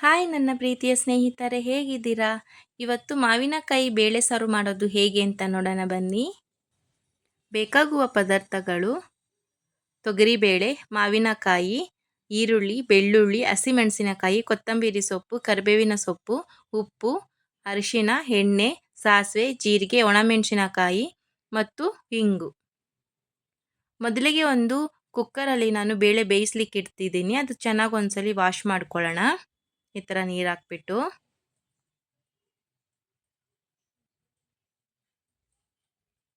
Hi ನನ್ನ ಪ್ರೀತಿಯ ಸ್ನೇಹಿತರೆ, ಹೇಗಿದ್ದೀರಾ? ಇವತ್ತು ಮಾವಿನಕಾಯಿ ಬೇಳೆ ಸಾರು ಮಾಡೋದು ಹೇಗೆ ಅಂತ ನೋಡೋಣ ಬನ್ನಿ. ಬೇಕಾಗುವ ಪದಾರ್ಥಗಳು, ತೊಗರಿಬೇಳೆ, ಮಾವಿನಕಾಯಿ, ಈರುಳ್ಳಿ, ಬೆಳ್ಳುಳ್ಳಿ, ಹಸಿಮೆಣಸಿನಕಾಯಿ, ಕೊತ್ತಂಬರಿ ಸೊಪ್ಪು, ಕರಿಬೇವಿನ ಸೊಪ್ಪು, ಉಪ್ಪು ಅರಿಶಿನ ಎಣ್ಣೆ, ಸಾಸಿವೆ, ಜೀರಿಗೆ, ಒಣಮೆಣಸಿನಕಾಯಿ ಮತ್ತು ಹಿಂಗು ಮೊದಲಿಗೆ ಒಂದು ಕುಕ್ಕರಲ್ಲಿ ನಾನು ಬೇಳೆ ಬೇಯಿಸ್ಲಿಕ್ಕೆ ಇಡ್ತಿದ್ದೀನಿ ಅದು ಚೆನ್ನಾಗಿ ಒಂದ್ಸಲಿ ವಾಶ್ ಮಾಡ್ಕೊಳ್ಳೋಣ. ಈ ಥರ ನೀರು ಹಾಕ್ಬಿಟ್ಟು.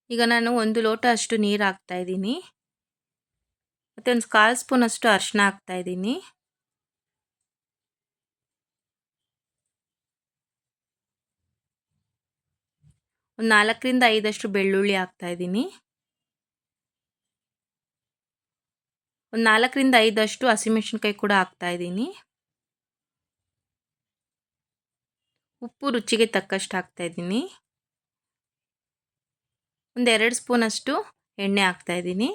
ಈಗ ನಾನು ಒಂದು ಲೋಟ ಅಷ್ಟು ನೀರು ಹಾಕ್ತಾ ಇದ್ದೀನಿ. ಮತ್ತು ಒಂದು ಕಾಲು ಸ್ಪೂನ್ ಅಷ್ಟು ಅರಿಶಿನ ಹಾಕ್ತಾ ಇದ್ದೀನಿ. ಒಂದು ನಾಲ್ಕರಿಂದ ಐದಷ್ಟು ಬೆಳ್ಳುಳ್ಳಿ ಹಾಕ್ತಾ ಇದ್ದೀನಿ. ಒಂದು ನಾಲ್ಕರಿಂದ ಐದಷ್ಟು ಹಸಿಮೆಣ್ಸಿನ್ಕಾಯಿ ಕೂಡ ಹಾಕ್ತಾ ಇದ್ದೀನಿ ಉಪ್ಪು ರುಚಿಗೆ ತಕ್ಕಷ್ಟು ಹಾಕ್ತಾಯಿದ್ದೀನಿ ಒಂದು ಎರಡು ಸ್ಪೂನಷ್ಟು ಎಣ್ಣೆ ಹಾಕ್ತಾಯಿದ್ದೀನಿ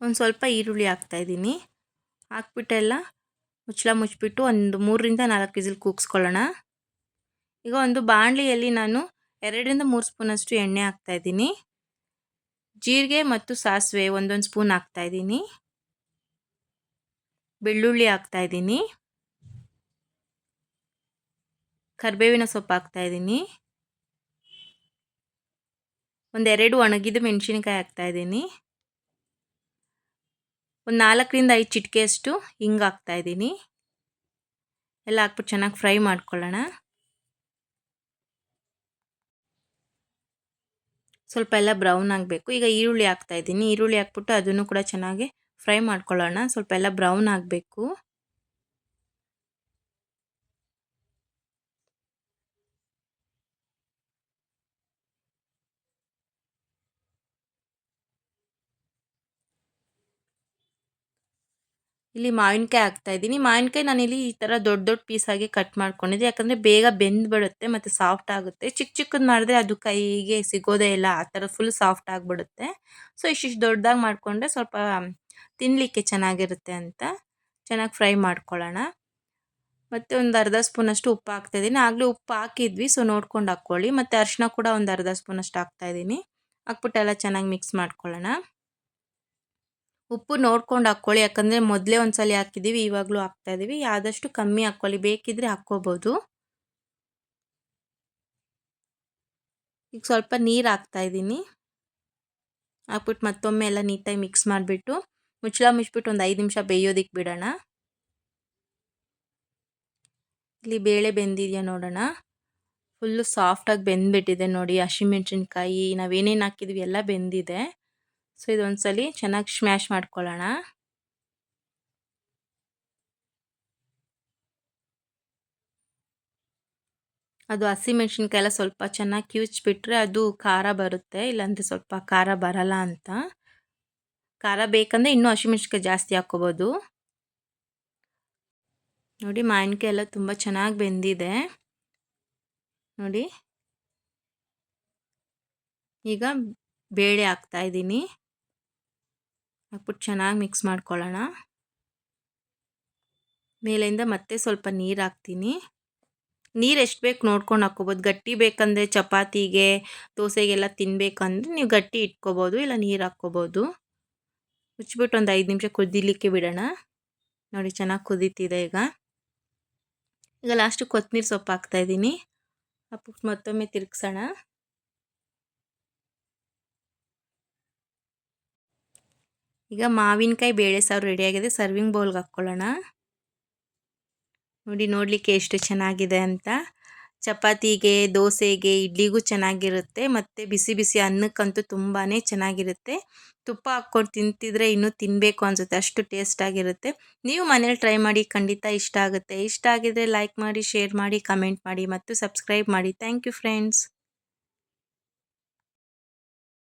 ಒಂದು ಸ್ವಲ್ಪ ಈರುಳ್ಳಿ ಹಾಕ್ತಾಯಿದ್ದೀನಿ ಹಾಕ್ಬಿಟ್ಟೆಲ್ಲ ಮುಚ್ಚಳ ಮುಚ್ಚಿಬಿಟ್ಟು ಒಂದು ಮೂರರಿಂದ ನಾಲ್ಕು ವಿಸಿಲ್ ಕೂಗಿಸ್ಕೊಳ್ಳೋಣ. ಈಗ ಒಂದು ಬಾಣಲಿಯಲ್ಲಿ ನಾನು ಎರಡರಿಂದ ಮೂರು ಸ್ಪೂನಷ್ಟು ಎಣ್ಣೆ ಹಾಕ್ತಾಯಿದ್ದೀನಿ ಜೀರಿಗೆ ಮತ್ತು ಸಾಸಿವೆ ಒಂದೊಂದು ಸ್ಪೂನ್ ಹಾಕ್ತಾಯಿದ್ದೀನಿ ಬೆಳ್ಳುಳ್ಳಿ ಹಾಕ್ತಾಯಿದ್ದೀನಿ ಕರಿಬೇವಿನ ಸೊಪ್ಪು ಹಾಕ್ತಾಯಿದ್ದೀನಿ ಒಂದೆರಡು ಒಣಗಿದ ಮೆಣಸಿನ್ಕಾಯಿ ಹಾಕ್ತಾಯಿದ್ದೀನಿ ಒಂದು ನಾಲ್ಕರಿಂದ ಐದು ಚಿಟಿಕೆಯಷ್ಟು ಹಿಂಗೆ ಹಾಕ್ತಾಯಿದ್ದೀನಿ ಎಲ್ಲ ಹಾಕ್ಬಿಟ್ಟು ಚೆನ್ನಾಗಿ ಫ್ರೈ ಮಾಡ್ಕೊಳ್ಳೋಣ. ಸ್ವಲ್ಪ ಎಲ್ಲ ಬ್ರೌನ್ ಆಗಬೇಕು. ಈಗ ಈರುಳ್ಳಿ ಹಾಕ್ತಾಯಿದ್ದೀನಿ ಈರುಳ್ಳಿ ಹಾಕ್ಬಿಟ್ಟು ಅದನ್ನು ಕೂಡ ಚೆನ್ನಾಗಿ ಫ್ರೈ ಮಾಡ್ಕೊಳ್ಳೋಣ. ಸ್ವಲ್ಪ ಎಲ್ಲ ಬ್ರೌನ್ ಆಗಬೇಕು. ಇಲ್ಲಿ ಮಾವಿನಕಾಯಿ ಹಾಕ್ತಾ ಇದ್ದೀನಿ. ಮಾವಿನಕಾಯಿ ನಾನಿಲ್ಲಿ ಈ ಥರ ದೊಡ್ಡ ದೊಡ್ಡ ಪೀಸಾಗಿ ಕಟ್ ಮಾಡ್ಕೊಂಡಿದ್ದೆ. ಯಾಕಂದರೆ ಬೇಗ ಬೆಂದು ಬಿಡುತ್ತೆ ಮತ್ತು ಸಾಫ್ಟ್ ಆಗುತ್ತೆ. ಚಿಕ್ಕ ಚಿಕ್ಕದು ಮಾಡಿದ್ರೆ ಅದು ಕೈಗೆ ಸಿಗೋದೇ ಇಲ್ಲ. ಆ ಥರ ಫುಲ್ ಸಾಫ್ಟ್ ಆಗಿಬಿಡುತ್ತೆ. ಸೊ ಇಷ್ಟಿಷ್ಟು ದೊಡ್ಡದಾಗಿ ಮಾಡಿಕೊಂಡ್ರೆ ಸ್ವಲ್ಪ ತಿನ್ನಲಿಕ್ಕೆ ಚೆನ್ನಾಗಿರುತ್ತೆ ಅಂತ. ಚೆನ್ನಾಗಿ ಫ್ರೈ ಮಾಡ್ಕೊಳ್ಳೋಣ. ಮತ್ತು ಒಂದು ಅರ್ಧ ಸ್ಪೂನಷ್ಟು ಉಪ್ಪು ಹಾಕ್ತಾಯಿದ್ದೀನಿ ಆಗಲೇ ಉಪ್ಪು ಹಾಕಿದ್ವಿ ಸೊ ನೋಡ್ಕೊಂಡು ಹಾಕ್ಕೊಳ್ಳಿ. ಮತ್ತು ಅರಿಶಿನ ಕೂಡ ಒಂದು ಅರ್ಧ ಸ್ಪೂನಷ್ಟು ಹಾಕ್ತಾಯಿದ್ದೀನಿ ಹಾಕ್ಬಿಟ್ಟು ಎಲ್ಲ ಚೆನ್ನಾಗಿ ಮಿಕ್ಸ್ ಮಾಡ್ಕೊಳ್ಳೋಣ. ಉಪ್ಪು ನೋಡ್ಕೊಂಡು ಹಾಕ್ಕೊಳ್ಳಿ. ಯಾಕಂದರೆ ಮೊದಲೇ ಒಂದು ಸಲ ಹಾಕಿದ್ದೀವಿ, ಇವಾಗಲೂ ಹಾಕ್ತಾಯಿದ್ದೀವಿ ಆದಷ್ಟು ಕಮ್ಮಿ ಹಾಕ್ಕೊಳ್ಳಿ. ಬೇಕಿದ್ರೆ ಹಾಕ್ಕೋಬೋದು. ಈಗ ಸ್ವಲ್ಪ ನೀರು ಹಾಕ್ತಾಯಿದ್ದೀನಿ ಹಾಕ್ಬಿಟ್ಟು ಮತ್ತೊಮ್ಮೆ ಎಲ್ಲ ನೀಟಾಗಿ ಮಿಕ್ಸ್ ಮಾಡಿಬಿಟ್ಟು, ಮುಚ್ಚಳ ಮುಚ್ಚಿಬಿಟ್ಟು ಒಂದು ಐದು ನಿಮಿಷ ಬೇಯೋದಕ್ಕೆ ಬಿಡೋಣ. ಇಲ್ಲಿ ಬೇಳೆ ಬೆಂದಿದೆಯಾ ನೋಡೋಣ. ಫುಲ್ಲು ಸಾಫ್ಟಾಗಿ ಬೆಂದ್ಬಿಟ್ಟಿದೆ ನೋಡಿ. ಹಸಿಮೆಣ್ಸಿನ್ಕಾಯಿ ನಾವೇನೇನು ಹಾಕಿದ್ವಿ ಎಲ್ಲ ಬೆಂದಿದೆ. ಸೊ, ಇದೊಂದ್ಸಲಿ ಚೆನ್ನಾಗಿ ಸ್ಮ್ಯಾಶ್ ಮಾಡ್ಕೊಳ್ಳೋಣ ಅದು ಹಸಿಮೆಣ್ಸಿನ್ಕಾಯಿ ಎಲ್ಲ ಸ್ವಲ್ಪ ಚೆನ್ನಾಗಿ ಕಿವಿಚ್ಬಿಟ್ರೆ ಅದು ಖಾರ ಬರುತ್ತೆ, ಇಲ್ಲಾಂದರೆ ಸ್ವಲ್ಪ ಖಾರ ಬರಲ್ಲ ಅಂತ. ಖಾರ ಬೇಕಂದರೆ ಇನ್ನೂ ಹಸಿಮೆಣ್ಸಿನ್ಕಾಯಿ ಜಾಸ್ತಿ ಹಾಕ್ಕೋಬೋದು. ನೋಡಿ, ಮಾವಿನಕಾಯಿ ಎಲ್ಲ ತುಂಬ ಚೆನ್ನಾಗಿ ಬೆಂದಿದೆ. ನೋಡಿ. ಈಗ ಬೇಳೆ ಹಾಕ್ತಾಯಿದ್ದೀನಿ ಹಾಕ್ಬಿಟ್ಟು ಚೆನ್ನಾಗಿ ಮಿಕ್ಸ್ ಮಾಡ್ಕೊಳ್ಳೋಣ. ಮೇಲಿಂದ ಮತ್ತೆ ಸ್ವಲ್ಪ ನೀರು ಹಾಕ್ತೀನಿ. ನೀರು ಎಷ್ಟು ಬೇಕು ನೋಡ್ಕೊಂಡು ಹಾಕ್ಕೋಬೋದು. ಗಟ್ಟಿ ಬೇಕಂದರೆ ಚಪಾತಿಗೆ, ದೋಸೆಗೆಲ್ಲ ತಿನ್ನಬೇಕಂದ್ರೆ ನೀವು ಗಟ್ಟಿ ಇಟ್ಕೋಬೋದು, ಇಲ್ಲ ನೀರು ಹಾಕ್ಕೋಬೋದು. ಮುಚ್ಚಿಬಿಟ್ಟು ಒಂದು ಐದು ನಿಮಿಷ ಕುದಿಲಿಕ್ಕೆ ಬಿಡೋಣ. ನೋಡಿ ಚೆನ್ನಾಗಿ ಕುದೀತಿದೆ ಈಗ. ಈಗ ಲಾಸ್ಟು ಕೊತ್ತಂಬರಿ ಸೊಪ್ಪು ಹಾಕ್ತಾಯಿದ್ದೀನಿ ಹಾಕ್ಬಿಟ್ಟು ಮತ್ತೊಮ್ಮೆ ತಿರುಗ್ಸೋಣ. ಈಗ ಮಾವಿನಕಾಯಿ ಬೇಳೆ ಸಾರು ರೆಡಿಯಾಗಿದೆ ಸರ್ವಿಂಗ್ ಬೌಲ್ಗೆ ಹಾಕ್ಕೊಳ್ಳೋಣ ನೋಡಿ, ನೋಡಲಿಕ್ಕೆ ಎಷ್ಟು ಚೆನ್ನಾಗಿದೆ ಅಂತ. ಚಪಾತಿಗೆ, ದೋಸೆಗೆ, ಇಡ್ಲಿಗೂ ಚೆನ್ನಾಗಿರುತ್ತೆ. ಮತ್ತು ಬಿಸಿ ಬಿಸಿ ಅನ್ನಕ್ಕಂತೂ ತುಂಬಾ ಚೆನ್ನಾಗಿರುತ್ತೆ. ತುಪ್ಪ ಹಾಕ್ಕೊಂಡು ತಿಂತಿದ್ರೆ ಇನ್ನೂ ತಿನ್ನಬೇಕು ಅನಿಸುತ್ತೆ, ಅಷ್ಟು ಟೇಸ್ಟಾಗಿರುತ್ತೆ ನೀವು ಮನೇಲಿ ಟ್ರೈ ಮಾಡಿ ಖಂಡಿತ ಇಷ್ಟ ಆಗುತ್ತೆ. ಇಷ್ಟ ಆಗಿದ್ರೆ ಲೈಕ್ ಮಾಡಿ ಶೇರ್ ಮಾಡಿ ಕಮೆಂಟ್ ಮಾಡಿ, ಮತ್ತು ಸಬ್ಸ್ಕ್ರೈಬ್ ಮಾಡಿ. Thank you friends